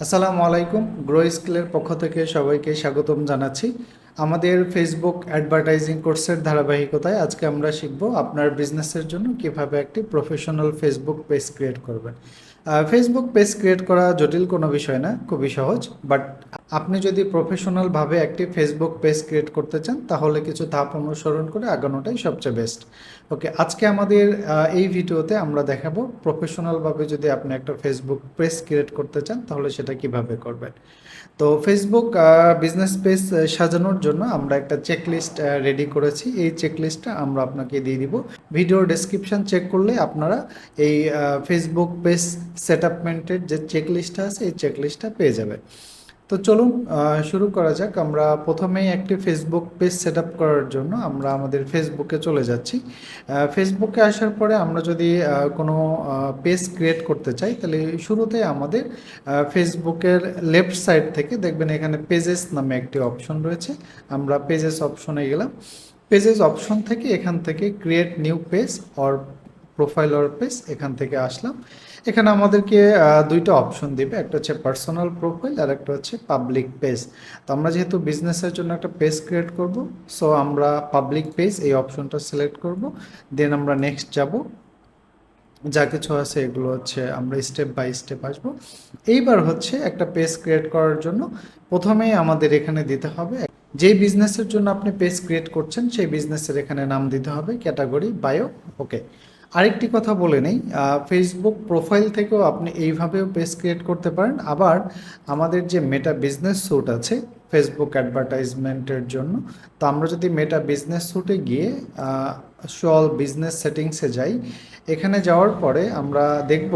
আসসালামু আলাইকুম গ্রো স্কিলের পক্ষ থেকে সবাইকে স্বাগতম জানাচ্ছি। আমাদের ফেসবুক অ্যাডভার্টাইজিং কোর্সের ধারাবাহিকতায় আজকে আমরা শিখব আপনার বিজনেসের জন্য কীভাবে একটি প্রফেশনাল ফেসবুক পেজ ক্রিয়েট করবেন। ফেসবুক পেজ ক্রিয়েট করা জটিল কোনো বিষয় না, খুবই সহজ। বাট আপনি যদি প্রফেশনালভাবে একটি ফেসবুক পেজ ক্রিয়েট করতে চান, তাহলে কিছু ধাপ অনুসরণ করে আগানোটাই সবচেয়ে বেস্ট ওকে আজকে আমাদের এই ভিডিওতে আমরা দেখাবো প্রফেশনালভাবে যদি আপনি একটা ফেসবুক পেজ ক্রিয়েট করতে চান, তাহলে সেটা কীভাবে করবেন। তো ফেসবুক বিজনেস পেজ সাজানোর জন্য আমরা একটা চেকলিস্ট রেডি করেছি। এই চেকলিস্টটা আমরা আপনাকে দিয়ে দিব। ভিডিও ডেসক্রিপশান চেক করলে আপনারা এই ফেসবুক পেজ সেট আপমেন্টের যে চেকলিস্টটা আছে, এই চেকলিস্টটা পেয়ে যাবেন। তো চলুন শুরু করা যাক। আমরা প্রথমেই একটি ফেসবুক পেজ সেট আপ করার জন্য আমরা আমাদের ফেসবুকে চলে যাচ্ছি। ফেসবুকে আসার পরে আমরা যদি কোনো পেজ ক্রিয়েট করতে চাই, তাহলে শুরুতে আমাদের ফেসবুকের লেফট সাইড থেকে দেখবেন এখানে পেজেস নামে একটি অপশন রয়েছে। আমরা পেজেস অপশনে গেলাম। পেজেস অপশন থেকে এখান থেকে create new page or profile or page এখান থেকে আসলাম। এখানে আমাদেরকে দুইটা অপশন দিবে। একটা হচ্ছে পার্সোনাল প্রোফাইল আর একটা হচ্ছে পাবলিক পেজ তো আমরা যেহেতু বিজনেসের জন্য একটা পেজ ক্রিয়েট করব সো আমরা পাবলিক পেজ এই অপশনটা সিলেক্ট করব। দেন আমরা নেক্সট যাব। যা কিছু আছে এগুলো হচ্ছে আমরা স্টেপ বাই স্টেপ আসব। এইবার হচ্ছে একটা পেজ ক্রিয়েট করার জন্য প্রথমেই আমাদের এখানে দিতে হবে যেই বিজনেসের জন্য আপনি পেজ ক্রিয়েট করছেন, সেই বিজনেসের এখানে নাম দিতে হবে ক্যাটাগরি বায়ো ওকে আরেকটি কথা বলে নেই ফেসবুক প্রোফাইল থেকেও আপনি এইভাবেও পেজ ক্রিয়েট করতে পারেন। আবার আমাদের যে মেটা বিজনেস স্যুট আছে ফেসবুক অ্যাডভার্টাইজমেন্টের জন্য, তো আমরা যদি মেটা বিজনেস স্যুটে গিয়ে শল বিজনেস সেটিংসে যাই, এখানে যাওয়ার পরে আমরা দেখব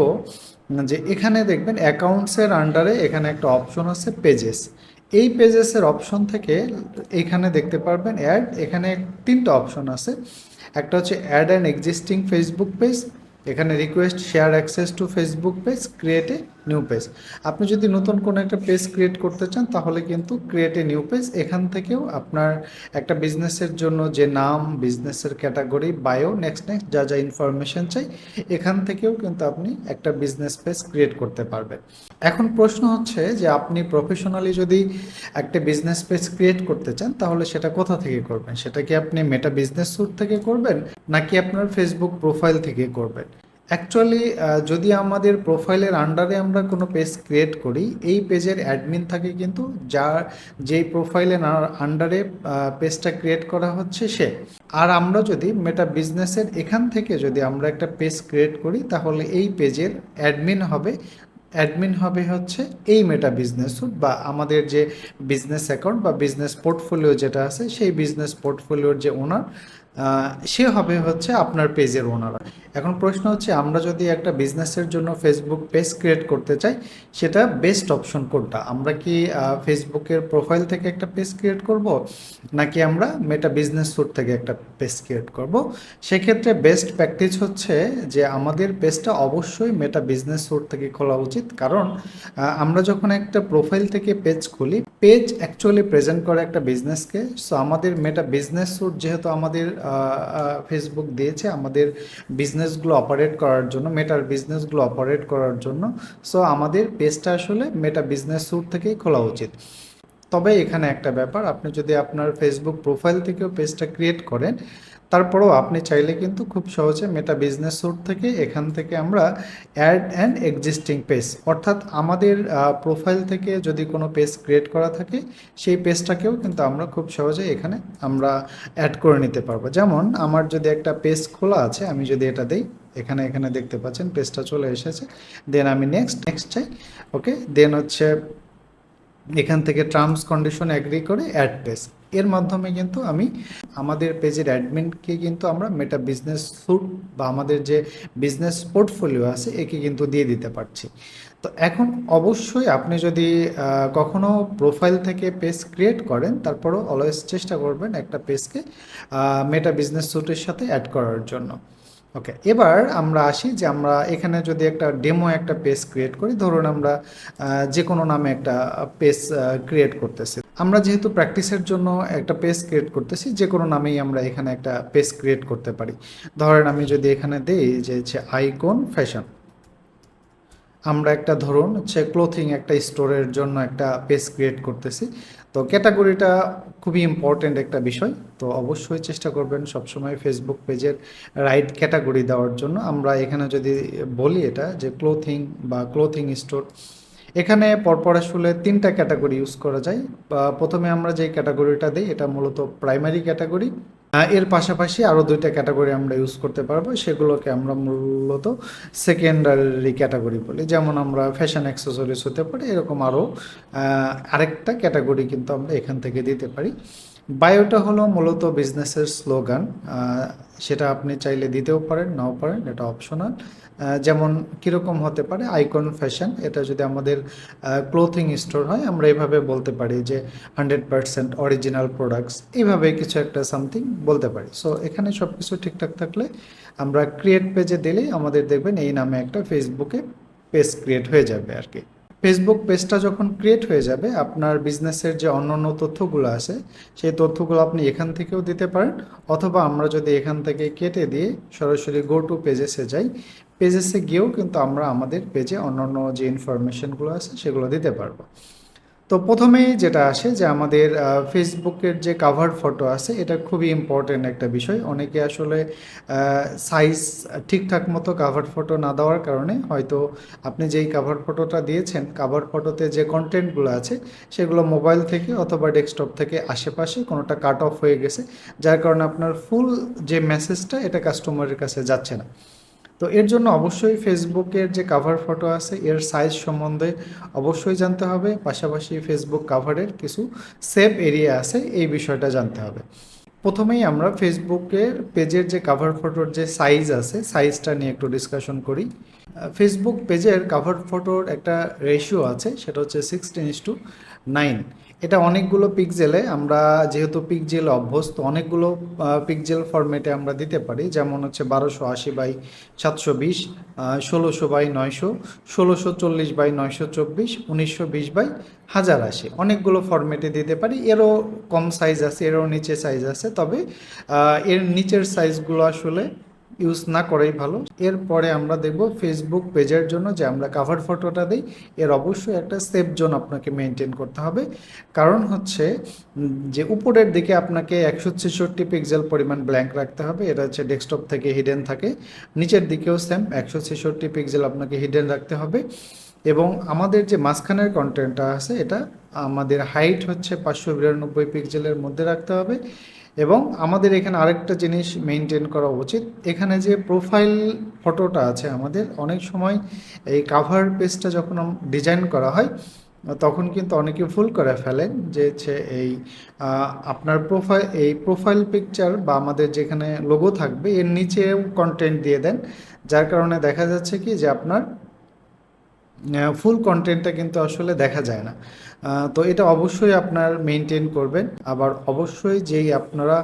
যে এখানে দেখবেন অ্যাকাউন্টসের আন্ডারে এখানে একটা অপশন আছে পেজেস এই পেজেসের অপশন থেকে এখানে দেখতে পারবেন অ্যাড এখানে তিনটা অপশন আছে। একটা হচ্ছে add and existing Facebook page এখানে request share access to Facebook page create new page আপনি যদি নতুন কোনো একটা পেজ ক্রিয়েট করতে চান, তাহলে কিন্তু ক্রিয়েট এ নিউ পেজ এখান থেকেও আপনার একটা বিজনেসের জন্য যে নাম বিজনেসের ক্যাটাগরি বায়ো নেক্সট নেক্সট যা যা ইনফরমেশন চাই, এখান থেকেও কিন্তু আপনি একটা বিজনেস পেজ ক্রিয়েট করতে পারবেন। এখন প্রশ্ন হচ্ছে যে, আপনি প্রফেশনালি যদি একটা বিজনেস পেজ ক্রিয়েট করতে চান, তাহলে সেটা কোথা থেকে করবেন? সেটা কি আপনি মেটা বিজনেস স্যুট থেকে করবেন, নাকি আপনার ফেসবুক প্রোফাইল থেকে করবেন? অ্যাকচুয়ালি যদি আমাদের প্রোফাইলের আন্ডারে আমরা কোনো পেজ ক্রিয়েট করি, এই পেজের অ্যাডমিন থাকে কিন্তু যার, যেই প্রোফাইলের আন্ডারে পেজটা ক্রিয়েট করা হচ্ছে সে। আর আমরা যদি মেটা বিজনেসের এখান থেকে যদি আমরা একটা পেজ ক্রিয়েট করি, তাহলে এই পেজের অ্যাডমিন হবে। অ্যাডমিন হবে হচ্ছে এই মেটা বিজনেস বা আমাদের যে বিজনেস অ্যাকাউন্ট বা বিজনেস পোর্টফোলিও যেটা আছে, সেই বিজনেস পোর্টফোলিওর যে ওনার সে হবে হচ্ছে আপনার পেজের ওনার এখন প্রশ্ন হচ্ছে, আমরা যদি একটা বিজনেসের জন্য ফেসবুক পেজ ক্রিয়েট করতে চাই, সেটা বেস্ট অপশন কোনটা? আমরা কি ফেসবুকের প্রোফাইল থেকে একটা পেজ ক্রিয়েট করব, নাকি আমরা মেটা বিজনেস স্যুট থেকে একটা পেজ ক্রিয়েট করব? সেক্ষেত্রে বেস্ট প্র্যাকটিস হচ্ছে যে আমাদের পেজটা অবশ্যই মেটা বিজনেস স্যুট থেকে খোলা উচিত। কারণ আমরা যখন একটা প্রোফাইল থেকে পেজ খুলি পেজ অ্যাকচুয়ালি প্রেজেন্ট করে একটা বিজনেসকে সো আমাদের মেটা বিজনেস স্যুট যেহেতু আমাদের ফেসবুক দিয়েছে আমাদের বিজনেসগুলো অপারেট করার জন্য মেটার বিজনেসগুলো অপারেট করার জন্য। সো আমাদের পেজটা আসলে মেটা বিজনেস স্যুট থেকেই খোলা উচিত। তবে এখানে একটা ব্যাপার, আপনি যদি আপনার ফেসবুক প্রোফাইল থেকেও পেজটা ক্রিয়েট করেন তারপরেও আপনি চাইলে কিন্তু খুব সহজে মেটা বিজনেস স্যুট থেকে এখান থেকে আমরা অ্যাড অ্যান্ড এক্সিস্টিং পেজ অর্থাৎ আমাদের প্রোফাইল থেকে যদি কোনো পেজ ক্রিয়েট করা থাকে, সেই পেজটাকেও কিন্তু আমরা খুব সহজে এখানে আমরা অ্যাড করে নিতে পারব। যেমন আমার যদি একটা পেজ খোলা আছে, আমি যদি এটা দিই, এখানে এখানে দেখতে পাচ্ছেন পেজটা চলে এসেছে। দেন আমি নেক্সট নেক্সট চাই ওকে দেন হচ্ছে এখান থেকে টার্মস কন্ডিশন অ্যাগ্রি করে অ্যাড পেজ এর মাধ্যমে কিন্তু আমি আমাদের পেজের অ্যাডমিনকে কিন্তু আমরা মেটা বিজনেস স্যুট বা আমাদের যে বিজনেস পোর্টফোলিও আছে, একে কিন্তু দিয়ে দিতে পারছি। তো এখন অবশ্যই আপনি যদি কখনো প্রোফাইল থেকে পেজ ক্রিয়েট করেন, তারপরও অলওয়েজ চেষ্টা করবেন একটা পেজকে মেটা বিজনেস স্যুটের সাথে অ্যাড করার জন্য। ওকে এবার আমরা আসি যে আমরা এখানে যদি একটা ডেমো একটা পেজ ক্রিয়েট করি, ধরুন আমরা যে কোনো নামে একটা পেজ ক্রিয়েট করতেছি। আমরা যেহেতু প্র্যাকটিসের জন্য একটা পেজ ক্রিয়েট করতেছি, যে কোনো নামেই আমরা এখানে একটা পেজ ক্রিয়েট করতে পারি। ধরেন আমি যদি এখানে দেই যে হচ্ছে আইকন ফ্যাশন আমরা একটা ধরুন হচ্ছে ক্লোথিং একটা স্টোরের জন্য একটা পেজ ক্রিয়েট করতেছি। তো ক্যাটাগরিটা খুবই ইম্পর্ট্যান্ট একটা বিষয়। তো অবশ্যই চেষ্টা করবেন সবসময় ফেসবুক পেজের রাইট ক্যাটাগরি দেওয়ার জন্য। আমরা এখানে যদি বলি এটা যে ক্লোথিং বা ক্লোথিং স্টোর এখানে পরপর আসলে তিনটা ক্যাটাগরি ইউজ করা যায়। প্রথমে আমরা যে ক্যাটাগরিটা দিই, এটা মূলত প্রাইমারি ক্যাটাগরি। এর পাশাপাশি আরও দুইটা ক্যাটাগরি আমরা ইউজ করতে পারব, সেগুলোকে আমরা মূলত সেকেন্ডারি ক্যাটাগরি বলি। যেমন আমরা ফ্যাশন অ্যাক্সেসরিজ হতে পারি, এরকম আরও আরেকটা ক্যাটাগরি কিন্তু আমরা এখান থেকে দিতে পারি। বায়োটা হলো মূলত বিজনেসের স্লোগান। সেটা আপনি চাইলে দিতেও পারেন, নাও পারেন, এটা অপশনাল। যেমন কীরকম হতে পারে আইকন ফ্যাশন এটা যদি আমাদের ক্লোথিং স্টোর হয়, আমরা এভাবে বলতে পারি যে হান্ড্রেড পারসেন্ট অরিজিনাল প্রোডাক্টস এইভাবে কিছু একটা সামথিং বলতে পারি। সো এখানে সব কিছু ঠিকঠাক থাকলে আমরা ক্রিয়েট পেজে দিলেই আমাদের দেখবেন এই নামে একটা ফেসবুকে পেজ ক্রিয়েট হয়ে যাবে আর কি। ফেসবুক পেজটা যখন ক্রিয়েট হয়ে যাবে, আপনার বিজনেসের যে অন্যান্য তথ্যগুলো আছে, সেই তথ্যগুলো আপনি এখান থেকেও দিতে পারেন, অথবা আমরা যদি এখান থেকে কেটে দিয়ে সরাসরি গো টু পেজেসে যাই পেজেসে গিয়েও কিন্তু আমরা আমাদের পেজে অন্যান্য যে ইনফরমেশনগুলো আছে সেগুলো দিতে পারব। তো প্রথমেই যেটা আসে যে আমাদের ফেসবুকের যে কাভার ফটো আছে, এটা খুবই ইম্পর্টেন্ট একটা বিষয়। অনেকে আসলে সাইজ ঠিকঠাক মতো কাভার ফটো না দেওয়ার কারণে হয়তো আপনি যেই কাভার ফটোটা দিয়েছেন কাভার ফটোতে যে কন্টেন্টগুলো আছে, সেগুলো মোবাইল থেকে অথবা ডেস্কটপ থেকে আশেপাশে কোনোটা কাট অফ হয়ে গেছে, যার কারণে আপনার ফুল যে মেসেজটা এটা কাস্টমারের কাছে যাচ্ছে না। তো এর জন্য অবশ্যই ফেসবুকের যে কাভার ফটো আছে, এর সাইজ সম্বন্ধে অবশ্যই জানতে হবে। পাশাপাশি ফেসবুক কাভারের কিছু সেফ এরিয়া আছে, এই বিষয়টা জানতে হবে। প্রথমেই আমরা ফেসবুকের পেজের যে কাভার ফটোর যে সাইজ আছে সাইজটা নিয়ে একটু ডিসকাশন করি। ফেসবুক পেজের কাভার ফটোর একটা রেশিও আছে, সেটা হচ্ছে সিক্সটিন ইস টু নাইন এটা অনেকগুলো পিকজেলে আমরা যেহেতু পিকজেল অভ্যস্ত, অনেকগুলো পিকজেল ফরম্যাটে আমরা দিতে পারি। যেমন হচ্ছে বারোশো আশি বাই সাতশো বিশ ষোলোশো বাই নয়শো, ষোলোশো চল্লিশ বাই নয়শো চব্বিশ, উনিশশো বিশ বাই হাজার আশি। অনেকগুলো ফরম্যাটে দিতে পারি। এরও কম সাইজ আছে, এরও নিচে সাইজ আছে। তবে এর নিচের সাইজগুলো আসলে ইউজ না করাই ভালো। এরপরে আমরা দেখব ফেসবুক পেজের জন্য যে আমরা কাভার ফটোটা দিই, এর অবশ্যই একটা সেফ জোন আপনাকে মেনটেন করতে হবে। কারণ হচ্ছে যে উপরের দিকে আপনাকে একশো ছেষট্টি পিক্সেল পরিমাণ ব্ল্যাঙ্ক রাখতে হবে, এটা হচ্ছে ডেস্কটপ থেকে হিডেন থাকে। নিচের দিকেও সেম একশো ছেষট্টি পিক্সেল আপনাকে হিডেন রাখতে হবে। এবং আমাদের যে মাঝখানের কন্টেন্টটা আছে, এটা আমাদের হাইট হচ্ছে পাঁচশো বিরানব্বই পিক্সেলের মধ্যে রাখতে হবে। এবং আমাদের এখানে আরেকটা জিনিস মেনটেন করা উচিত। এখানে যে প্রোফাইল ফটোটা আছে আমাদের, অনেক সময় এই কাভার পেজটা যখন ডিজাইন করা হয়, তখন কিন্তু অনেকে ভুল করে ফেলেন যে হচ্ছে এই আপনার প্রোফাইল এই প্রোফাইল পিকচার বা আমাদের যেখানে লোগো থাকবে, এর নিচেও কন্টেন্ট দিয়ে দেন। যার কারণে দেখা যাচ্ছে কি যে আপনার ফুল কন্টেন্টটা কিন্তু আসলে দেখা যায় না। তো এটা অবশ্যই আপনার মেনটেন করবেন। আবার অবশ্যই যেই আপনারা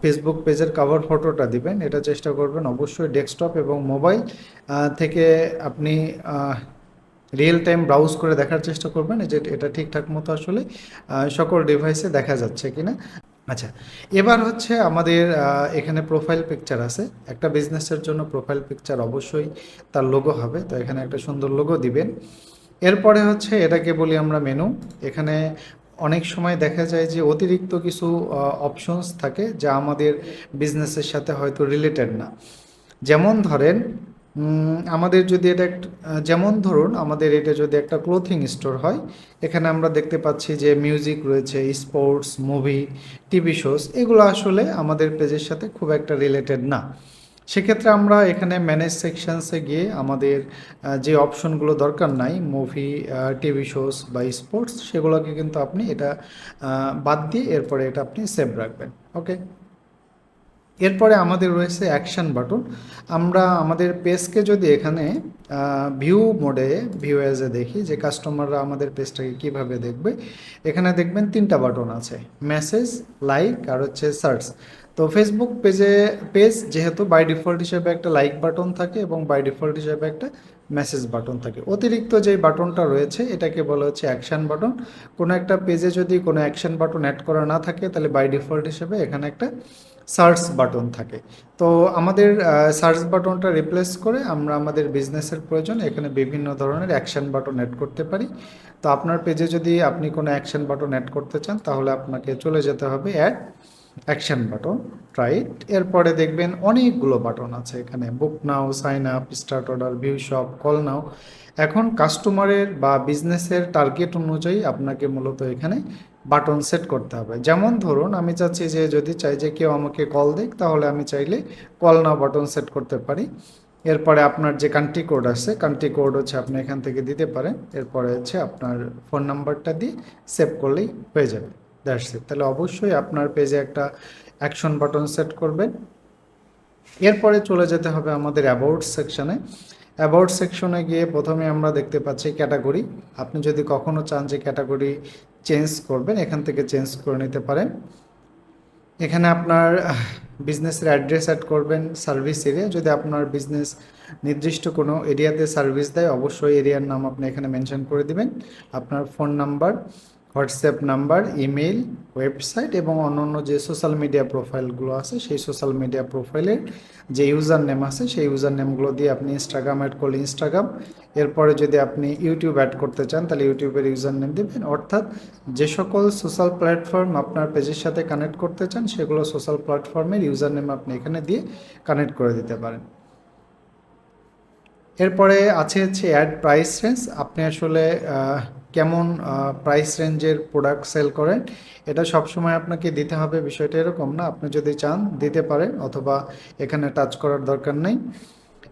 ফেসবুক পেজের কাভার ফটোটা দিবেন, এটা চেষ্টা করবেন অবশ্যই ডেস্কটপ এবং মোবাইল থেকে আপনি রিয়েল টাইম ব্রাউজ করে দেখার চেষ্টা করবেন। যে এটা ঠিকঠাক মতো আসলে সকল ডিভাইসে দেখা যাচ্ছে কিনা। আচ্ছা এবার হচ্ছে আমাদের এখানে প্রোফাইল পিকচার আছে। একটা বিজনেসের জন্য প্রোফাইল পিকচার অবশ্যই তার লোগো হবে। তো এখানে একটা সুন্দর লোগো দিবেন। এরপরে হচ্ছে এটাকে বলি আমরা মেনু এখানে অনেক সময় দেখা যায় যে অতিরিক্ত কিছু অপশনস থাকে যা আমাদের বিজনেসের সাথে হয়তো রিলেটেড না। যেমন ধরেন আমাদের যদি এটা যেমন ধরুন আমাদের এটা যদি একটা ক্লোথিং স্টোর হয়, এখানে আমরা দেখতে পাচ্ছি যে মিউজিক রয়েছে স্পোর্টস মুভি টিভি শোস এগুলো আসলে আমাদের পেজের সাথে খুব একটা রিলেটেড না। সেক্ষেত্রে আমরা এখানে ম্যানেজ সেকশনসে গিয়ে আমাদের যে অপশনগুলো দরকার নাই মুভি টিভি শোস বা স্পোর্টস সেগুলোকে কিন্তু আপনি এটা বাদ দিয়ে এরপরে এটা আপনি সেভ রাখবেন ওকে এরপরে আমাদের রয়েছে অ্যাকশান বাটন আমরা আমাদের পেজকে যদি এখানে ভিউ মোডে ভিউ এজে দেখি, যে কাস্টমাররা আমাদের পেজটাকে কীভাবে দেখবে, এখানে দেখবেন তিনটা বাটন আছে মেসেজ লাইক আর হচ্ছে সার্চ তো ফেসবুক পেজে পেজ যেহেতু বাই ডিফল্ট হিসেবে একটা লাইক বাটন থাকে এবং বাই ডিফল্ট হিসেবে একটা মেসেজ বাটন থাকে। অতিরিক্ত যে বাটনটা রয়েছে, এটাকে বলা হচ্ছে অ্যাকশান বাটন কোনো একটা পেজে যদি কোনো অ্যাকশান বাটন অ্যাড করা না থাকে, তাহলে বাই ডিফল্ট হিসেবে এখানে একটা সার্চ বাটন থাকে। তো আমাদের সার্চ বাটনটা রিপ্লেস করে আমরা আমাদের বিজনেসের প্রয়োজন, এখানে বিভিন্ন ধরনের অ্যাকশন বাটন অ্যাড করতে পারি। তো আপনার পেজে যদি আপনি কোনো অ্যাকশন বাটন অ্যাড করতে চান, তাহলে আপনাকে চলে যেতে হবে অ্যাড অ্যাকশন বাটন, রাইট? এরপরে দেখবেন অনেকগুলো বাটন আছে এখানে। Book now, sign up, start order, view shop, call now. এখন কাস্টমারের বা বিজনেসের টার্গেট অনুযায়ী আপনাকে মূলত এখানে বাটন সেট করতে হবে। যেমন ধরুন, আমি চাচ্ছি যে যদি চাই যে কেউ আমাকে কল দিক, তাহলে আমি চাইলে কল নাও বাটন সেট করতে পারি। এরপরে আপনার যে কান্ট্রি কোড আছে, কান্ট্রি কোড হচ্ছে আপনি এখান থেকে দিতে পারেন। এরপরে হচ্ছে আপনার ফোন নাম্বারটা দিয়ে সেভ করলেই হয়ে যাবে। দ্যাটস ইট তাহলে অবশ্যই আপনার পেজে একটা অ্যাকশন বাটন সেট করবেন। এরপরে চলে যেতে হবে আমাদের অ্যাবাউট সেকশনে অ্যাবাউট সেকশনে গিয়ে প্রথমে আমরা দেখতে পাচ্ছি ক্যাটাগরি আপনি যদি কখনো চান যে ক্যাটাগরি চেঞ্জ করবেন, এখান থেকে চেঞ্জ করে নিতে পারেন। এখানে আপনার বিজনেসের অ্যাড্রেস অ্যাড করবেন সার্ভিস এরিয়া যদি আপনার বিজনেস নির্দিষ্ট কোনো এরিয়াতে সার্ভিস দেয়, অবশ্যই এরিয়ার নাম আপনি এখানে মেনশন করে দিবেন। আপনার phone number WhatsApp number email website এবং অন্যান্য যে সোশ্যাল মিডিয়া প্রোফাইলগুলো আছে, সেই সোশ্যাল মিডিয়া প্রোফাইলের যে ইউজার নেম আছে, সেই ইউজার নেমগুলো দিয়ে আপনি ইনস্টাগ্রাম অ্যাড করলে ইনস্টাগ্রাম এরপরে যদি আপনি ইউটিউব অ্যাড করতে চান, তাহলে ইউটিউবের ইউজার নেম দেবেন। অর্থাৎ যে সকল সোশ্যাল প্ল্যাটফর্ম আপনার পেজের সাথে কানেক্ট করতে চান, সেগুলো সোশ্যাল প্ল্যাটফর্মের ইউজার নেম আপনি এখানে দিয়ে কানেক্ট করে দিতে পারেন। এরপরে আছে হচ্ছে অ্যাড প্রাইস রেঞ্জ আপনি আসলে কেমন প্রাইস রেঞ্জের প্রোডাক্ট সেল করেন, এটা সবসময় আপনাকে দিতে হবে, বিষয়টা এরকম না। আপনি যদি চান, দিতে পারেন, অথবা এখানে টাচ করার দরকার নেই।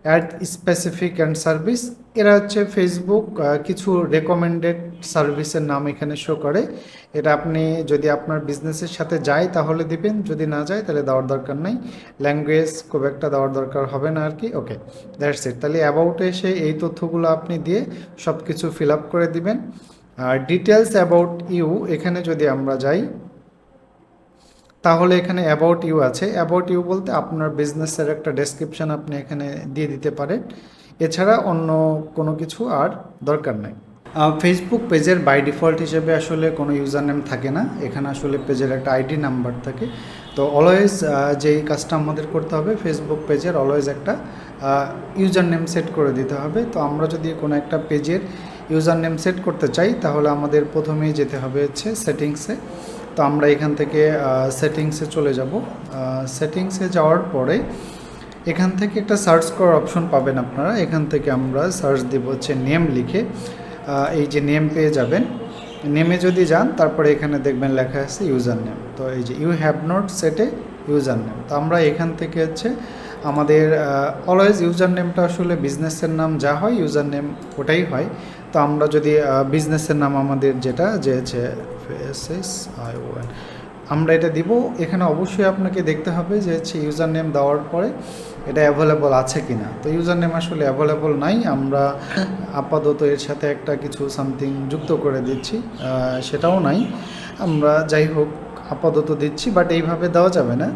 অ্যাড স্পেসিফিক অ্যান্ড সার্ভিস এরা হচ্ছে ফেসবুক কিছু রেকমেন্ডেড সার্ভিসের নাম এখানে শো করে। এটা আপনি যদি আপনার বিজনেসের সাথে যায় তাহলে দিবেন, যদি না যায় তাহলে দেওয়ার দরকার নেই। ল্যাঙ্গুয়েজ খুব একটা দেওয়ার দরকার হবে না আর কি। ওকে দ্যাটস ইট তাহলে অ্যাবাউটে এসে এই তথ্যগুলো আপনি দিয়ে সব কিছু ফিল আপ করে দিবেন। আর ডিটেলস অ্যাবাউট ইউ এখানে যদি আমরা যাই, তাহলে এখানে অ্যাবাউট ইউ আছে। অ্যাবাউট ইউ বলতে আপনার বিজনেসের একটা ডেসক্রিপশন আপনি এখানে দিয়ে দিতে পারেন। এছাড়া অন্য কোনো কিছু আর দরকার নাই। ফেসবুক পেজের বাই ডিফল্ট হিসেবে আসলে কোনো ইউজার নেম থাকে না। এখানে আসলে পেজের একটা আইডি নাম্বার থাকে। তো অলওয়েজ যেই কাজটা আমাদের করতে হবে ফেসবুক পেজের অলওয়েজ একটা ইউজার নেম সেট করে দিতে হবে। তো আমরা যদি কোনো একটা পেজের ইউজার নেম সেট করতে চাই, তাহলে আমাদের প্রথমেই যেতে হবে হচ্ছে সেটিংসে তো আমরা এখান থেকে সেটিংসে চলে যাব। সেটিংসে যাওয়ার পরে এখান থেকে একটা সার্চ করার অপশন পাবেন আপনারা। এখান থেকে আমরা সার্চ দেব হচ্ছে নেম লিখে। এই যে নেম পেয়ে যাবেন নেমে যদি যান, তারপরে এখানে দেখবেন লেখা আছে ইউজার নেম তো এই যে you have not set user name তো আমরা এখান থেকে হচ্ছে আমাদের অলওয়েজ ইউজার নেমটা আসলে বিজনেসের নাম যা হয় ইউজার নেম ওটাই হয়। তো আমরা যদি বিজনেসের নাম আমাদের যেটা, যে হচ্ছে এস আই ওএন আমরা এটা দিব। এখানে অবশ্যই আপনাকে দেখতে হবে যে হচ্ছে ইউজার নেম দেওয়ার পরে এটা অ্যাভেলেবল আছে কি না তো ইউজার নেম আসলে অ্যাভেলেবল নাই। আমরা আপাতত এর সাথে একটা কিছু সামথিং যুক্ত করে দিচ্ছি। সেটাও নাই। আমরা যাই হোক আপাতত দিচ্ছি বাট এইভাবে দেওয়া যাবে না।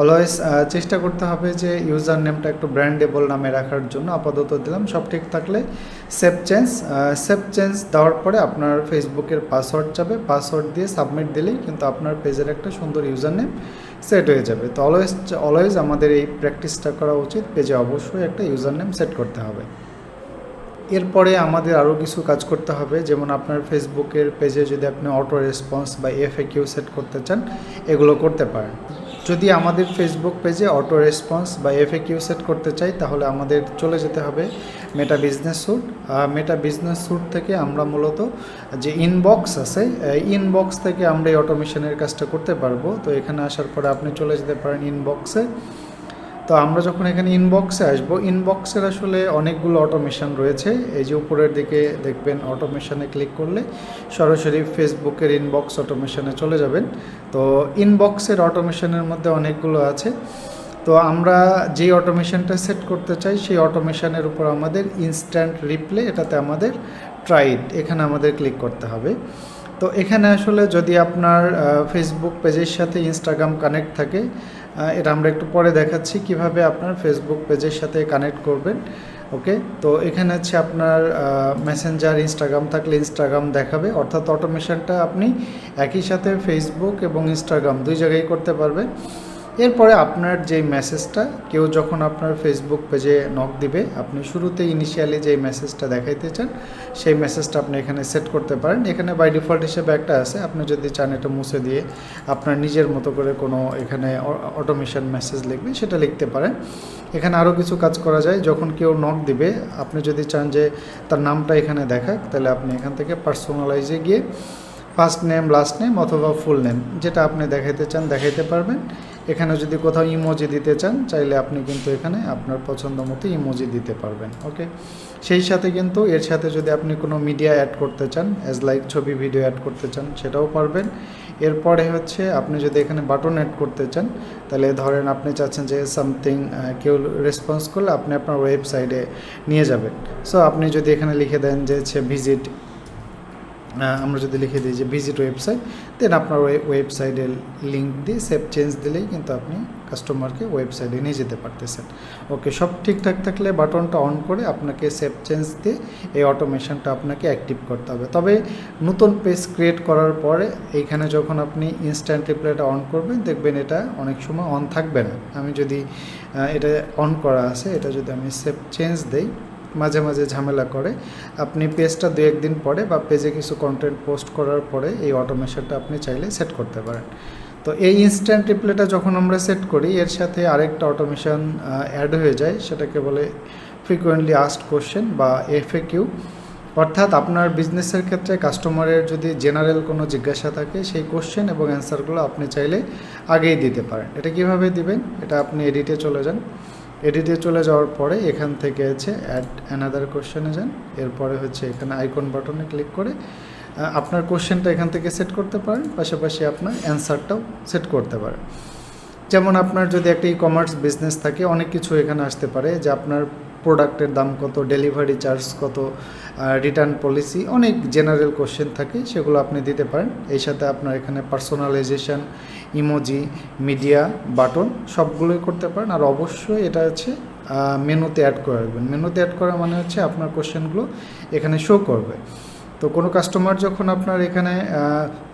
অলওয়েজ চেষ্টা করতে হবে যে ইউজার নেমটা একটু ব্র্যান্ডেবল নামে রাখার জন্য। আপাতত দিলাম সব ঠিক থাকলে সেভ চেঞ্জ সেভ চেঞ্জ দেওয়ার পরে আপনার ফেসবুকের পাসওয়ার্ড যাবে। পাসওয়ার্ড দিয়ে সাবমিট দিলেই কিন্তু আপনার পেজের একটা সুন্দর ইউজার নেম সেট হয়ে যাবে। তো অলওয়েজ অলওয়েজ আমাদের এই প্র্যাকটিসটা করা উচিত পেজে অবশ্যই একটা ইউজার নেম সেট করতে হবে। এরপরে আমাদের আরও কিছু কাজ করতে হবে। যেমন আপনার ফেসবুকের পেজে যদি আপনি অটো রেসপন্স বা এফএ কিউ সেট করতে চান, এগুলো করতে পারেন। যদি আমাদের ফেসবুক পেজে অটো রেসপন্স বা এফএ কিউ সেট করতে চাই, তাহলে আমাদের চলে যেতে হবে। Meta business suite Meta business suite থেকে আমরা মূলত যে ইনবক্স আছে ইনবক্স থেকে আমরা এই অটোমেশনের কাজটা করতে পারব। তো এখানে আসার পরে আপনি চলে যেতে পারেন ইনবক্সে তো আমরা যখন এখানে ইনবক্সে আসব ইনবক্সের আসলে অনেকগুলো অটোমেশন রয়েছে। এই যে উপরের দিকে দেখবেন অটোমেশনে ক্লিক করলে সরাসরি ফেসবুকের ইনবক্স অটোমেশনে চলে যাবেন। তো ইনবক্সের অটোমেশনের মধ্যে অনেকগুলো আছে। তো আমরা যেই অটোমেশনটা সেট করতে চাই, সেই অটোমেশনের উপর আমাদের ইনস্ট্যান্ট রিপ্লে এটাতে আমাদের ট্রাইড এখানে আমাদের ক্লিক করতে হবে। তো এখানে আসলে যদি আপনার ফেসবুক পেজের সাথে ইনস্টাগ্রাম কানেক্ট থাকে এটা আমরা একটু পরে দেখাচ্ছি কীভাবে আপনার ফেসবুক পেজের সাথে কানেক্ট করবেন ওকে তো এখানে হচ্ছে আপনার মেসেঞ্জার ইনস্টাগ্রাম থাকলে ইনস্টাগ্রাম দেখাবে, অর্থাৎ অটোমেশনটা আপনি একই সাথে ফেসবুক এবং ইনস্টাগ্রাম দুই জায়গায় করতে পারবেন। এরপরে আপনার যে মেসেজটা কেউ যখন আপনার ফেসবুক পেজে নক দিবে, আপনি শুরুতে ইনিশিয়ালি যে মেসেজটা দেখাইতে চান, সেই মেসেজটা আপনি এখানে সেট করতে পারেন। এখানে বাই ডিফল্ট হিসেবে একটা আছে, আপনি যদি চান এটা মুছে দিয়ে আপনার নিজের মতো করে কোনো এখানে অটোমেশন মেসেজ লিখবে সেটা লিখতে পারেন। এখানে আরও কিছু কাজ করা যায়, যখন কেউ নক দিবে, আপনি যদি চান যে তার নামটা এখানে দেখাক, তাহলে আপনি এখান থেকে পার্সোনালাইজে গিয়ে ফার্স্ট নেম লাস্ট নেম অথবা ফুল নেম যেটা আপনি দেখাইতে চান, দেখাইতে পারবেন। এখানে যদি কোথাও ইমোজি দিতে চান, চাইলে আপনি কিন্তু এখানে আপনার পছন্দ মতো ইমোজি দিতে পারবেন ওকে সেই সাথে কিন্তু এর সাথে যদি আপনি কোনো মিডিয়া অ্যাড করতে চান অ্যাজ লাইক ছবি ভিডিও অ্যাড করতে চান, সেটাও পারবেন। এরপরে হচ্ছে আপনি যদি এখানে বাটন অ্যাড করতে চান, তাহলে ধরেন আপনি চাচ্ছেন যে সামথিং কেউ রেসপন্স করলে আপনি আপনার ওয়েবসাইটে নিয়ে যাবেন। সো আপনি যদি এখানে লিখে দেন যে হচ্ছে ভিজিট আমরা যদি লিখে দিই যে ভিজিট ওয়েবসাইট দেন আপনার ওয়েবসাইটের লিঙ্ক দিয়ে সেভ চেঞ্জ দিলেই কিন্তু আপনি কাস্টমারকে ওয়েবসাইটে নিয়ে যেতে পারতেছেন। ওকে সব ঠিকঠাক থাকলে বাটনটা অন করে আপনাকে সেভ চেঞ্জ দিয়ে এই অটোমেশনটা আপনাকে অ্যাক্টিভ করতে হবে। তবে নতুন পেজ ক্রিয়েট করার পরে এইখানে যখন আপনি ইনস্ট্যান্ট রিপ্লাইটা অন করবেন, দেখবেন এটা অনেক সময় অন থাকবে না। আমি যদি এটা অন করা আছে, এটা যদি আমি সেভ চেঞ্জ দেই মাঝে মাঝে ঝামেলা করে। আপনি পেজটা দু একদিন পরে বা পেজে কিছু কন্টেন্ট পোস্ট করার পরে এই অটোমেশনটা আপনি চাইলে সেট করতে পারেন। তো এই ইনস্ট্যান্ট রিপ্লেটা যখন আমরা সেট করি, এর সাথে আরেকটা অটোমেশন অ্যাড হয়ে যায়, সেটাকে বলে ফ্রিকোয়েন্টলি আস্ট কোশ্চেন বা এফএ কিউ অর্থাৎ আপনার বিজনেসের ক্ষেত্রে কাস্টমারের যদি জেনারেল কোনো জিজ্ঞাসা থাকে, সেই কোশ্চেন এবং অ্যান্সারগুলো আপনি চাইলে আগেই দিতে পারেন। এটা কীভাবে দিবেন? এটা আপনি এডিটে চলে যান। এডিটে চলে যাওয়ার পরে এখান থেকে হচ্ছে অ্যাড অ্যানাদার কোশ্চেনে যান। এরপরে হচ্ছে এখানে আইকন বাটনে ক্লিক করে আপনার কোশ্চেনটা এখান থেকে সেট করতে পারেন, পাশাপাশি আপনার অ্যান্সারটাও সেট করতে পারেন। যেমন আপনার যদি একটা ই কমার্স বিজনেস থাকে, অনেক কিছু এখানে আসতে পারে যে আপনার প্রোডাক্টের দাম কত ডেলিভারি চার্জ কত রিটার্ন পলিসি অনেক জেনারেল কোশ্চেন থাকে, সেগুলো আপনি দিতে পারেন। এই সাথে আপনার এখানে পার্সোনালাইজেশন ইমোজি মিডিয়া বাটন সবগুলোই করতে পারেন। আর অবশ্যই এটা হচ্ছে মেনুতে অ্যাড করে রাখবেন। মেনুতে অ্যাড করা মানে হচ্ছে আপনার কোশ্চেনগুলো এখানে শো করবে। তো কোনো কাস্টমার যখন আপনার এখানে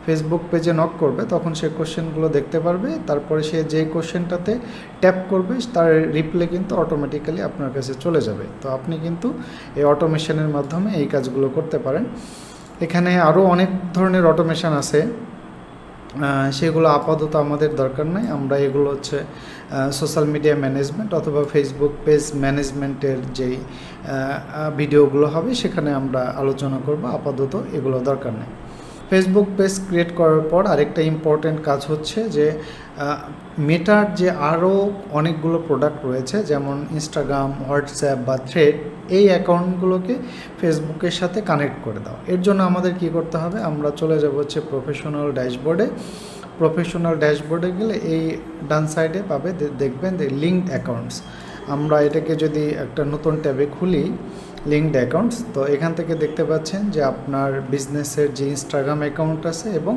ফেসবুক পেজে নক করবে, তখন সে কোশ্চেনগুলো দেখতে পারবে। তারপরে সে যে কোশ্চেনটাতে ট্যাপ করবে, তার রিপ্লে কিন্তু অটোমেটিক্যালি আপনার কাছে চলে যাবে। তো আপনি কিন্তু এই অটোমেশনের মাধ্যমে এই কাজগুলো করতে পারেন। এখানে আরও অনেক ধরনের অটোমেশন আছে। সেগুলো আপাতত আমাদের দরকার নাই। আমরা এগুলো হচ্ছে সোশ্যাল মিডিয়া ম্যানেজমেন্ট অথবা ফেসবুক পেজ ম্যানেজমেন্টের যেই ভিডিওগুলো হবে, সেখানে আমরা আলোচনা করব। আপাতত এগুলো দরকার নেই। ফেসবুক পেজ ক্রিয়েট করার পর আরেকটা ইম্পর্ট্যান্ট কাজ হচ্ছে যে মেটার যে আরও অনেকগুলো প্রোডাক্ট রয়েছে, যেমন ইনস্টাগ্রাম হোয়াটসঅ্যাপ বা থ্রেড এই অ্যাকাউন্টগুলোকে ফেসবুকের সাথে কানেক্ট করে দাও। এর জন্য আমাদের কি করতে হবে? আমরা চলে যাব হচ্ছে প্রফেশনাল ড্যাশবোর্ডে প্রফেশনাল ড্যাশবোর্ডে গেলে এই ডান সাইডে পাবে দেখবেন যে লিঙ্কড অ্যাকাউন্টস আমরা এটাকে যদি একটা নতুন ট্যাবে খুলি লিঙ্কড অ্যাকাউন্টস তো এখান থেকে দেখতে পাচ্ছেন যে আপনার বিজনেসের যে ইনস্টাগ্রাম অ্যাকাউন্ট আছে এবং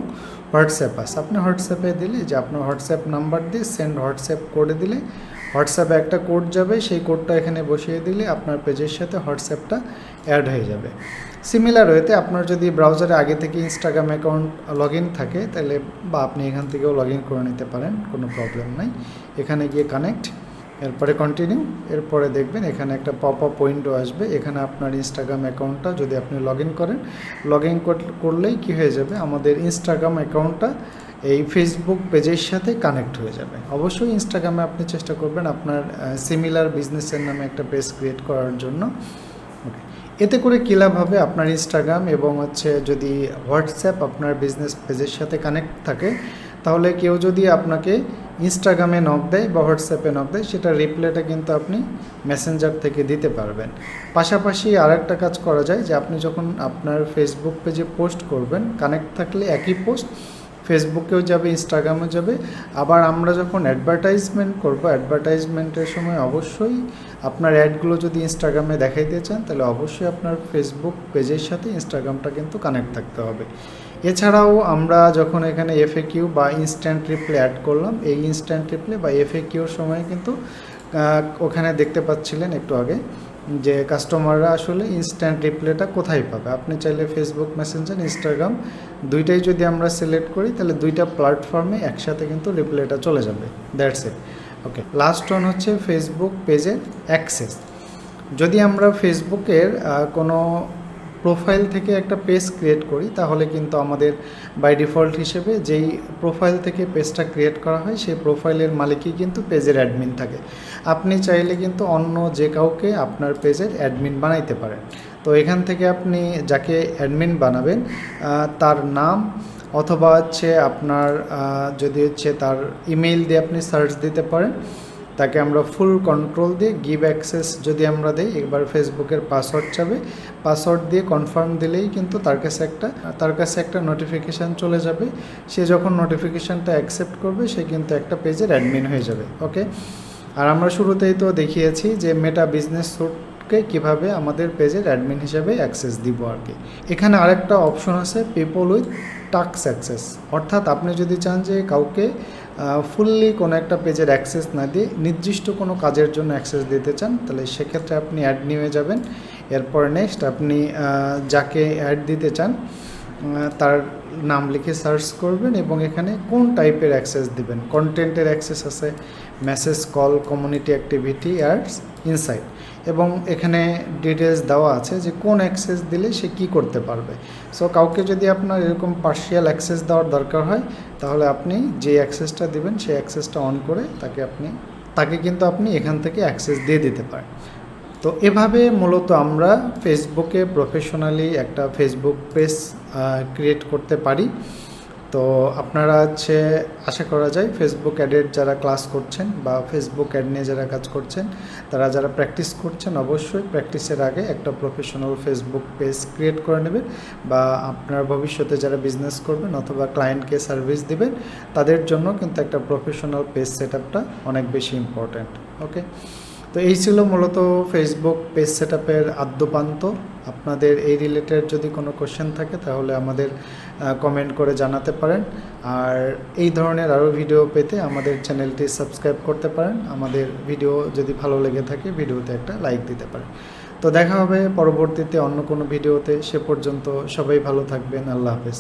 হোয়াটসঅ্যাপ আছে। আপনি হোয়াটসঅ্যাপে দিলে যে আপনার হোয়াটসঅ্যাপ নাম্বার দিয়ে সেন্ড হোয়াটসঅ্যাপ করে দিলে হোয়াটসঅ্যাপে একটা কোড যাবে, সেই কোডটা এখানে বসিয়ে দিলে আপনার পেজের সাথে হোয়াটসঅ্যাপটা অ্যাড হয়ে যাবে। সিমিলার ওয়েতে আপনার যদি ব্রাউজারে আগে থেকে ইনস্টাগ্রাম অ্যাকাউন্ট লগ থাকে, তাহলে বা আপনি এখান থেকেও লগ করে নিতে পারেন, কোনো প্রবলেম নাই। এখানে গিয়ে কানেক্ট এরপরে কন্টিনিউ এরপরে দেখবেন এখানে একটা পপ আপ উইন্ডো আসবে। এখানে আপনার ইনস্টাগ্রাম অ্যাকাউন্টটা যদি আপনি লগ করেন লগ করলেই কী হয়ে যাবে? আমাদের ইনস্টাগ্রাম অ্যাকাউন্টটা এই ফেসবুক পেজের সাথে কানেক্ট হয়ে যাবে। অবশ্যই ইনস্টাগ্রামে আপনি চেষ্টা করবেন আপনার সিমিলার বিজনেসের নামে একটা পেজ ক্রিয়েট করার জন্য। এতে করে কী লাভ হবে? আপনার ইনস্টাগ্রাম এবং হচ্ছে যদি হোয়াটসঅ্যাপ আপনার বিজনেস পেজের সাথে কানেক্ট থাকে, তাহলে কেউ যদি আপনাকে ইনস্টাগ্রামে নক দেয় বা হোয়াটসঅ্যাপে নক দেয়, সেটা রিপ্লাইটা কিন্তু আপনি মেসেঞ্জার থেকে দিতে পারবেন। পাশাপাশি আর একটা কাজ করা যায় যে আপনি যখন আপনার ফেসবুক পেজে পোস্ট করবেন কানেক্ট থাকলে একই পোস্ট ফেসবুকেও যাবে ইনস্টাগ্রামেও যাবে। আবার আমরা যখন অ্যাডভার্টাইজমেন্ট করব অ্যাডভার্টাইজমেন্টের সময় অবশ্যই আপনার অ্যাডগুলো যদি ইনস্টাগ্রামে দেখাইতে চান, তাহলে অবশ্যই আপনার ফেসবুক পেজের সাথে ইনস্টাগ্রামটা কিন্তু কানেক্ট থাকতে হবে। এছাড়াও আমরা যখন এখানে এফএ কিউ বা ইনস্ট্যান্ট রিপ্লে অ্যাড করলাম, এই ইনস্ট্যান্ট রিপ্লে বা এফএ কিউর সময় কিন্তু ওখানে দেখতে পাচ্ছিলেন একটু আগে। যে কাস্টমাররা আসলে ইনস্ট্যান্ট রিপ্লাইটা কোথায় পাবে? আপনি চাইলে ফেসবুক মেসেঞ্জার ইনস্টাগ্রাম দুইটাই যদি আমরা সিলেক্ট করি, তাহলে দুইটা প্ল্যাটফর্মে একসাথে কিন্তু রিপ্লাইটা চলে যাবে। That's it okay last one হচ্ছে ফেসবুক পেজের অ্যাক্সেস যদি আমরা ফেসবুকের কোনো প্রোফাইল থেকে একটা পেজ ক্রিয়েট করি, তাহলে কিন্তু আমাদের বাই ডিফল্ট হিসেবে যেই প্রোফাইল থেকে পেজটা ক্রিয়েট করা হয়, সেই প্রোফাইলের মালিকই কিন্তু পেজের অ্যাডমিন থাকে। আপনি চাইলে কিন্তু অন্য যে কাউকে আপনার পেজের অ্যাডমিন বানাইতে পারেন। তো এখান থেকে আপনি যাকে অ্যাডমিন বানাবেন তার নাম অথবা হচ্ছে আপনার যদি হচ্ছে তার ইমেইল দিয়ে আপনি সার্চ দিতে পারেন, তাকে আমরা ফুল কন্ট্রোল দিয়ে গিভ অ্যাক্সেস যদি আমরা দিই একবার ফেসবুকের পাসওয়ার্ড চাবে। পাসওয়ার্ড দিয়ে কনফার্ম দিলেই কিন্তু তার কাছে একটা, তার কাছে একটা নোটিফিকেশান চলে যাবে। সে যখন নোটিফিকেশানটা অ্যাকসেপ্ট করবে, সে কিন্তু একটা পেজের অ্যাডমিন হয়ে যাবে ওকে আর আমরা শুরুতেই তো দেখিয়েছি যে মেটা বিজনেস স্যুটকে কীভাবে আমাদের পেজের অ্যাডমিন হিসেবে অ্যাক্সেস দিব আর কি। এখানে আরেকটা অপশন আছে পিপল উইথ টাক্স অ্যাক্সেস অর্থাৎ আপনি যদি চান যে কাউকে ফুললি কোনো একটা পেজের অ্যাক্সেস না দিয়ে নির্দিষ্ট কোনো কাজের জন্য অ্যাক্সেস দিতে চান, তাহলে সেক্ষেত্রে আপনি অ্যাড নিয়ে যাবেন। এরপর নেক্সট আপনি যাকে অ্যাড দিতে চান তার নাম লিখে সার্চ করবেন এবং এখানে কোন টাইপের অ্যাক্সেস দিবেন। কন্টেন্টের অ্যাক্সেস আছে message call community activity ads insight এবং এখানে ডিটেলস দেওয়া আছে যে কোন অ্যাক্সেস দিলে সে কি করতে পারবে। সো কাউকে যদি আপনার এরকম পার্শিয়াল অ্যাক্সেস দেওয়ার দরকার হয়, তাহলে আপনি যে অ্যাক্সেসটা দিবেন, সেই অ্যাক্সেসটা অন করে তাকে আপনি, তাকে কিন্তু আপনি এখান থেকে অ্যাক্সেস দিয়ে দিতে পারেন। তো এভাবে মূলত আমরা ফেসবুকে প্রফেশনালি একটা ফেসবুক পেজ ক্রিয়েট করতে পারি। তো আপনারা হচ্ছে আশা করা যায় ফেসবুক অ্যাডের যারা ক্লাস করছেন বা ফেসবুক অ্যাড নিয়ে যারা কাজ করছেন, তারা যারা প্র্যাকটিস করছেন অবশ্যই প্র্যাকটিসের আগে একটা প্রফেশনাল ফেসবুক পেজ ক্রিয়েট করে নেবেন বা আপনার ভবিষ্যতে যারা বিজনেস করবেন অথবা ক্লায়েন্টকে সার্ভিস দিবেন, তাদের জন্য কিন্তু একটা প্রফেশনাল পেজ সেট অনেক বেশি ইম্পর্ট্যান্ট ওকে তো এই ছিল মূলত ফেসবুক পেজ সেট আপের আদ্যপান্ত। আপনাদের এই রিলেটেড যদি কোনো কোশ্চেন থাকে, তাহলে আমাদের কমেন্ট করে জানাতে পারেন। আর এই ধরনের আরও ভিডিও পেতে আমাদের চ্যানেলটি সাবস্ক্রাইব করতে পারেন। আমাদের ভিডিও যদি ভালো লেগে থাকে ভিডিওতে একটা লাইক দিতে পারেন। তো দেখা হবে পরবর্তীতে অন্য কোনো ভিডিওতে সে পর্যন্ত সবাই ভালো থাকবেন। আল্লাহ হাফেজ।